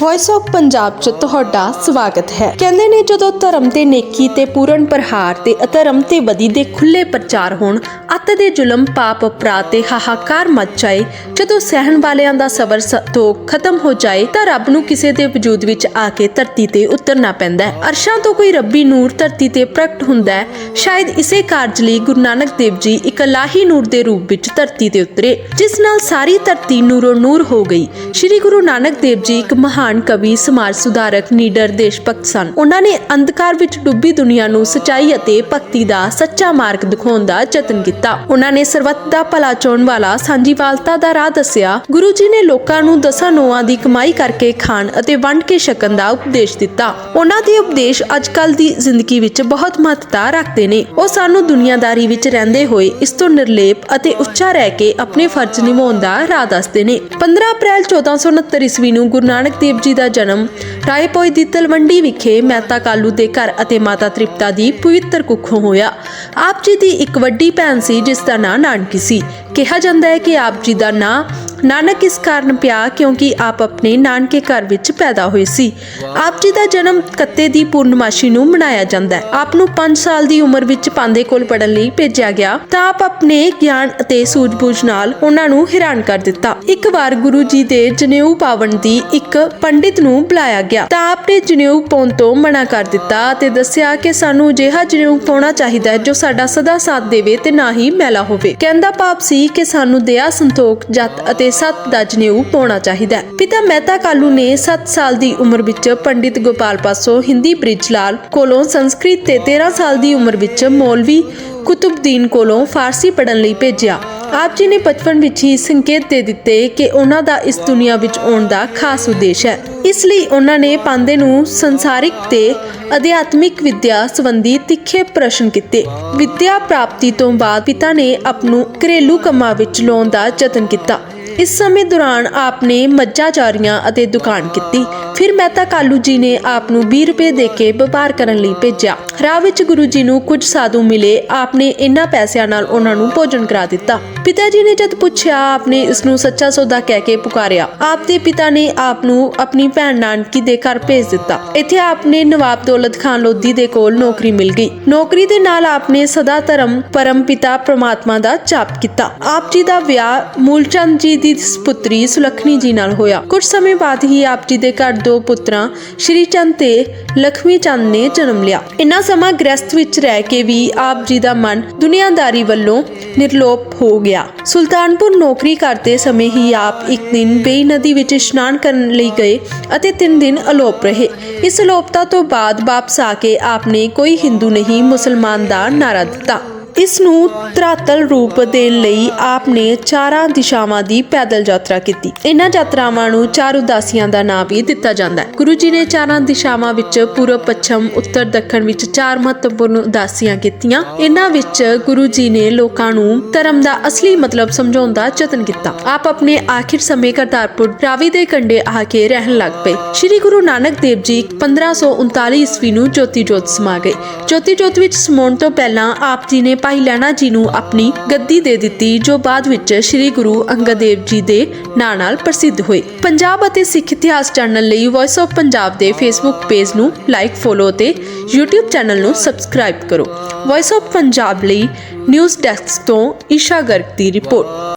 Voice of Punjab 'ਚ ਤੁਹਾਡਾ ਸਵਾਗਤ ਹੈ। ਕਹਿੰਦੇ ਨੇ ਜਦੋਂ ਧਰਮ ਤੇ ਨੇਕੀ ਤੇ ਪੂਰਨ ਪ੍ਰਹਾਰ ਤੇ ਅਧਰਮ ਤੇ ਬਦੀ ਦੇ ਖੁੱਲੇ ਪ੍ਰਚਾਰ ਹੋਣ, ਅੱਤ ਦੇ ਜ਼ੁਲਮ, ਪਾਪ, ਅਪਰਾਧ ਤੇ ਹਾਹਾਕਾਰ ਮਚ ਜਾਏ, ਜਦੋਂ ਸਹਿਣ ਵਾਲਿਆਂ ਦਾ ਸਬਰ ਸੰਤੋਖ ਖਤਮ ਹੋ ਜਾਏ, ਤਾਂ ਰੱਬ ਨੂੰ ਕਿਸੇ ਦੇ ਵਜੂਦ ਵਿੱਚ ਆ ਕੇ ਧਰਤੀ ਤੇ ਉਤਰਨਾ ਪੈਂਦਾ ਹੈ। ਅਰਸ਼ਾਂ ਤੋਂ ਕੋਈ ਰੱਬੀ ਨੂਰ ਧਰਤੀ ਤੇ ਪ੍ਰਗਟ ਹੁੰਦਾ ਹੈ। ਸ਼ਾਇਦ ਇਸੇ ਕਾਰਜ ਲਈ ਗੁਰੂ ਨਾਨਕ ਦੇਵ ਜੀ ਇੱਕ ਲਾਹੀ ਨੂਰ ਦੇ ਰੂਪ ਵਿੱਚ ਧਰਤੀ ਤੇ ਉਤਰੇ, ਜਿਸ ਨਾਲ ਸਾਰੀ ਧਰਤੀ ਨੂਰੋ ਨੂਰ ਹੋ ਗਈ। ਸ਼੍ਰੀ ਗੁਰੂ ਨਾਨਕ ਦੇਵ ਜੀ ਇੱਕ ਮਹਾਨ ਕਵੀ, ਸਮਾਜ ਸੁਧਾਰਕ, ਨੀਡਰ, ਦੇਸ਼ ਭਗਤ ਸਨ। ਉਹਨਾਂ ਨੇ ਅੰਧਕਾਰ ਵਿੱਚ ਡੁੱਬੀ ਦੁਨੀਆ ਨੂੰ ਸਚਾਈ ਅਤੇ ਭਗਤੀ ਦਾ ਸੱਚਾ ਮਾਰਗ ਦਿਖਾਉਣ ਦਾ ਯਤਨ ਕੀਤਾ। ਉਹਨਾਂ ਨੇ ਸਰਬੱਤ ਦਾ ਭਲਾ ਚਾਹੁਣ ਵਾਲਾ ਸਾਂਝੀਵਾਲਤਾ ਦਾ ਰਾਹ ਦੱਸਿਆ। ਗੁਰੂ ਜੀ ਨੇ ਲੋਕਾਂ ਨੂੰ ਦਸਾਂ ਨੋਆਂ ਦੀ ਕਮਾਈ ਕਰਕੇ ਖਾਣ ਅਤੇ ਵੰਡ ਕੇ ਛਕਣ ਦਾ ਉਪਦੇਸ਼ ਦਿੱਤਾ। ਉਹਨਾਂ ਦੇ ਉਪਦੇਸ਼ ਅੱਜਕੱਲ ਦੀ ਜ਼ਿੰਦਗੀ ਵਿੱਚ ਬਹੁਤ ਮਹੱਤਤਾ ਰੱਖਦੇ ਨੇ। ਉਹ ਸਾਨੂੰ ਦੁਨੀਆਦਾਰੀ ਵਿੱਚ ਰਹਿੰਦੇ ਹੋਏ ਇਸ ਤੋਂ ਨਿਰਲੇਪ ਅਤੇ ਉੱਚਾ ਰਹਿ ਕੇ ਆਪਣੇ ਫਰਜ਼ ਨਿਭਾਉਣ ਦਾ ਰਾਹ ਦੱਸਦੇ ਨੇ। 15 ਅਪ੍ਰੈਲ 1469 ਈਸਵੀ ਨੂੰ ਗੁਰੂ ਨਾਨਕ ਦੇਵ ਜੀ ਦਾ ਜਨਮ ਰਾਏਪੋਈ ਦੀ ਤਲਵੰਡੀ ਵਿਖੇ ਮਹਿਤਾ ਕਾਲੂ ਦੇ ਘਰ ਅਤੇ ਮਾਤਾ ਤ੍ਰਿਪਤਾ ਦੀ ਪਵਿੱਤਰ ਕੁੱਖੋਂ ਹੋਇਆ। ਆਪ ਜੀ ਦੀ ਇੱਕ ਵੱਡੀ ਭੈਣ ਸੀ, ਜਿਸ ਦਾ ਨਾਂ ਨਾਨਕੀ ਸੀ। ਕਿਹਾ ਜਾਂਦਾ ਹੈ ਕਿ ਆਪ ਜੀ ਦਾ ਨਾਂ ਨਾਨਕ ਇਸ ਕਾਰਨ ਪਿਆ ਕਿਉਂਕਿ ਆਪ ਆਪਣੇ ਨਾਨਕੇ ਘਰ ਵਿੱਚ ਪੈਦਾ ਹੋਏ ਸੀ। ਆਪ ਜੀ ਦਾ ਜਨਮ ਕੱਤੇ ਦੀ ਪੂਰਨਮਾਸ਼ੀ ਨੂੰ ਮਨਾਇਆ ਜਾਂਦਾ ਹੈ। ਆਪ ਨੂੰ 5 ਸਾਲ ਦੀ ਉਮਰ ਵਿੱਚ ਪਾਂਦੇ ਕੋਲ ਪੜਨ ਲਈ ਭੇਜਿਆ ਗਿਆ। ਤਾਂ ਆਪ ਆਪਣੇ ਗਿਆਨ ਅਤੇ ਸੂਝ-ਬੂਝ ਨਾਲ ਉਹਨਾਂ ਨੂੰ ਹੈਰਾਨ ਕਰ ਦਿੱਤਾ। ਇੱਕ ਵਾਰ ਗੁਰੂ ਜੀ ਦੇ ਜਨੇਊ ਪਾਵਨ ਦੀ ਇੱਕ ਪੰਡਿਤ ਨੂੰ ਬੁਲਾਇਆ ਗਿਆ। ਤਾਂ ਆਪ ਨੇ ਜਨੇਊ ਪਾਉਣ ਤੋਂ ਮਨਾ ਕਰ ਦਿੱਤਾ ਅਤੇ ਦੱਸਿਆ ਕਿ ਸਾਨੂੰ ਅਜਿਹਾ ਜਨੇਊ ਪਾਉਣਾ ਚਾਹੀਦਾ ਹੈ ਜੋ ਸਾਡਾ ਸਦਾ ਸਾਥ ਦੇਵੇ ਤੇ ਨਾ ਹੀ ਮੈਲਾ ਹੋਵੇ। ਕਹਿੰਦਾ ਭਾਵ ਸੀ ਕਿ ਸਾਨੂੰ ਦਇਆ, ਸੰਤੋਖ, ਜਤ ਅਤੇ ਸਤ ਦਾ ਜਨੇਊ ਪਾਉਣਾ ਚਾਹੀਦਾ ਹੈ। ਪਿਤਾ ਮਹਿਤਾ ਕਾਲੂ ਨੇ 7 ਸਾਲ ਦੀ ਉਮਰ ਵਿੱਚ ਪੰਡਿਤ ਗੋਪਾਲ ਪਾਸੋਂ ਹਿੰਦੀ ਬ੍ਰਿਜ ਲਾਲ ਕੋਲੋਂ ਸੰਸਕ੍ਰਿਤ ਤੇ 13 ਸਾਲ ਦੀ ਉਮਰ ਵਿੱਚ ਮੌਲਵੀ ਕੁਤੁਬਦੀਨ ਕੋਲੋਂ ਫਾਰਸੀ ਪੜ੍ਹਨ ਲਈ ਭੇਜਿਆ। ਆਪ ਜੀ ਨੇ ਬਚਪਨ ਵਿੱਚ ਹੀ ਸੰਕੇਤ ਦੇ ਦਿੱਤੇ ਕਿ ਉਹਨਾਂ ਦਾ ਇਸ ਦੁਨੀਆ ਵਿੱਚ ਆਉਣ ਦਾ ਖਾਸ ਉਦੇਸ਼ ਹੈ। ਇਸ ਲਈ ਉਹਨਾਂ ਨੇ ਪਾਂਦੇ ਨੂੰ ਸੰਸਾਰਿਕ ਤੇ ਅਧਿਆਤਮਿਕ ਵਿਦਿਆ ਸੰਬੰਧੀ ਤਿੱਖੇ ਪ੍ਰਸ਼ਨ ਕੀਤੇ। ਵਿਦਿਆ ਪ੍ਰਾਪਤੀ ਤੋਂ ਬਾਅਦ ਪਿਤਾ ਨੇ ਆਪ ਨੂੰ ਘਰੇਲੂ ਕੰਮਾਂ ਵਿੱਚ ਲਾਉਣ ਦਾ ਯਤਨ ਕੀਤਾ। ਇਸ ਸਮੇਂ ਦੌਰਾਨ ਆਪ ਨੇ ਮੱਝਾਂ, ਚਾਰੀਆਂ ਅਤੇ ਦੁਕਾਨ ਕੀਤੀ। ਫਿਰ ਮਹਿਤਾ ਕਾਲੂ ਜੀ ਨੇ ਆਪ ਨੂੰ 20 ਰੁਪਏ ਦੇ ਕੇ ਵਪਾਰ ਕਰਨ ਲਈ ਭੇਜਿਆ। ਰਾਹ ਵਿੱਚ ਗੁਰੂ ਜੀ ਨੂੰ ਕੁਝ ਸਾਧੂ ਮਿਲੇ ਆਪ ਨੇ ਇਹਨਾਂ ਪੈਸਿਆਂ ਨਾਲ ਉਹਨਾਂ ਨੂੰ ਭੋਜਨ ਕਰਾ ਦਿੱਤਾ। ਪਿਤਾ ਜੀ ਨੇ ਜਦ ਪੁੱਛਿਆ ਆਪ ਨੇ ਇਸ ਨੂੰ ਸੱਚਾ ਸੌਦਾ ਕਹਿ ਕੇ ਪੁਕਾਰਿਆ। ਆਪ ਦੇ ਪਿਤਾ ਨੇ ਆਪ ਨੂੰ ਆਪਣੀ ਭੈਣ ਨਾਨਕੀ ਦੇ ਘਰ ਭੇਜ ਦਿੱਤਾ। ਇੱਥੇ ਆਪ ਨੇ ਨਵਾਬ ਦੌਲਤ ਖਾਨ ਲੋਧੀ ਦੇ ਕੋਲ ਨੌਕਰੀ ਮਿਲ ਗਈ। ਨੌਕਰੀ ਦੇ ਨਾਲ ਆਪ ਨੇ ਸਦਾ ਧਰਮ, ਪਰਮ ਪਿਤਾ ਪ੍ਰਮਾਤਮਾ ਦਾ ਜਾਪ ਕੀਤਾ। ਆਪ ਜੀ ਦਾ ਵਿਆਹ ਮੂਲਚੰਦ ਜੀ ਦੀ ਸੁਪੁੱਤਰੀ ਸੁਲੱਖਣੀ ਜੀ ਨਾਲ ਹੋਇਆ। ਕੁਝ ਸਮੇਂ ਬਾਅਦ ਹੀ ਆਪ ਜੀ ਦੇ ਘਰ ਦੋ ਪੁੱਤਰਾਂ, ਸ਼੍ਰੀ ਚੰਦ ਤੇ ਲਖਮੀ ਚੰਦ ਨੇ ਜਨਮ ਲਿਆ। ਇਨਾ ਸਮਾਂ ਗ੍ਰਸਥ ਵਿੱਚ ਰਹਿ ਕੇ ਵੀ ਆਪ ਜੀ ਦਾ ਮਨ ਦੁਨੀਆਦਾਰੀ ਵੱਲੋਂ ਨਿਰਲੋਪ ਹੋ ਗਿਆ। ਸੁਲਤਾਨਪੁਰ ਨੌਕਰੀ ਕਰਦੇ ਸਮੇਂ ਹੀ ਆਪ ਇੱਕ ਦਿਨ ਬੇਈ ਨਦੀ ਵਿੱਚ ਇਸ਼ਨਾਨ ਕਰਨ ਲਈ ਗਏ ਅਤੇ ਤਿੰਨ ਦਿਨ ਅਲੋਪ ਰਹੇ। ਇਸ ਅਲੋਪਤਾ ਤੋਂ ਬਾਅਦ ਵਾਪਸ ਆ ਕੇ ਆਪ ਨੇ ਕੋਈ ਹਿੰਦੂ ਨਹੀਂ, ਮੁਸਲਮਾਨ ਦਾ ਨਾਰਾ ਦਿੱਤਾ। ਇਸ ਨੂੰ ਧਰਾਤਲ ਰੂਪ ਦੇਣ ਲਈ ਆਪ ਨੇ ਚਾਰਾਂ ਦਿਸ਼ਾਵਾਂ ਦੀ ਪੈਦਲ ਯਾਤਰਾ ਕੀਤੀ। ਇਹਨਾਂ ਯਾਤਰਾਵਾਂ ਨੂੰ ਚਾਰ ਉਦਾਸੀਆਂ ਦਾ ਨਾਮ ਵੀ ਦਿੱਤਾ ਜਾਂਦਾ ਹੈ। ਗੁਰੂ ਜੀ ਨੇ ਚਾਰਾਂ ਦਿਸ਼ਾਵਾਂ ਵਿੱਚ ਪੂਰਬ, ਪੱਛਮ, ਉੱਤਰ, ਦੱਖਣ ਵਿੱਚ ਚਾਰ ਮਹੱਤਵਪੂਰਨ ਉਦਾਸੀਆਂ ਕੀਤੀਆਂ। ਇਹਨਾਂ ਵਿੱਚ ਗੁਰੂ ਜੀ ਨੇ ਲੋਕਾਂ ਨੂੰ ਧਰਮ ਦਾ ਅਸਲੀ ਮਤਲਬ ਸਮਝਾਉਣ ਦਾ ਯਤਨ ਕੀਤਾ। ਆਪ ਆਪਣੇ ਆਖਿਰ ਸਮੇਂ ਕਰਤਾਰਪੁਰ ਰਾਵੀ ਦੇ ਕੰਢੇ ਆ ਕੇ ਰਹਿਣ ਲੱਗ ਪਏ। ਸ੍ਰੀ ਗੁਰੂ ਨਾਨਕ ਦੇਵ ਜੀ 1539 ਈਸਵੀ ਨੂੰ ਜੋਤੀ ਜੋਤ ਸਮਾ ਗਏ। ਜੋਤੀ ਜੋਤ ਵਿੱਚ ਸਮਾਉਣ ਤੋਂ ਪਹਿਲਾਂ ਆਪ ਜੀ ਨੇ ਭਾਈ ਲੈਣਾ ਜੀ ਨੂੰ ਆਪਣੀ ਗੱਦੀ ਦੇ ਦਿੱਤੀ, ਜੋ ਬਾਅਦ ਵਿੱਚ ਸ੍ਰੀ ਗੁਰੂ ਅੰਗਦ ਦੇਵ ਜੀ ਦੇ ਨਾਂ ਨਾਲ ਪ੍ਰਸਿੱਧ ਹੋਏ ਪੰਜਾਬ ਅਤੇ ਸਿੱਖ ਇਤਿਹਾਸ ਜਾਣਨ ਲਈ ਵੌਇਸ ਆਫ ਪੰਜਾਬ ਦੇ ਫੇਸਬੁੱਕ ਪੇਜ ਨੂੰ ਲਾਈਕ ਫੋਲੋ ਅਤੇ YouTube ਚੈਨਲ ਨੂੰ ਸਬਸਕ੍ਰਾਈਬ ਕਰੋ। ਵੌਇਸ ਆਫ ਪੰਜਾਬ ਲਈ ਨਿਊਜ਼ ਡੈਸਕ ਤੋਂ ਈਸ਼ਾ ਗਰਗ ਦੀ ਰਿਪੋਰਟ।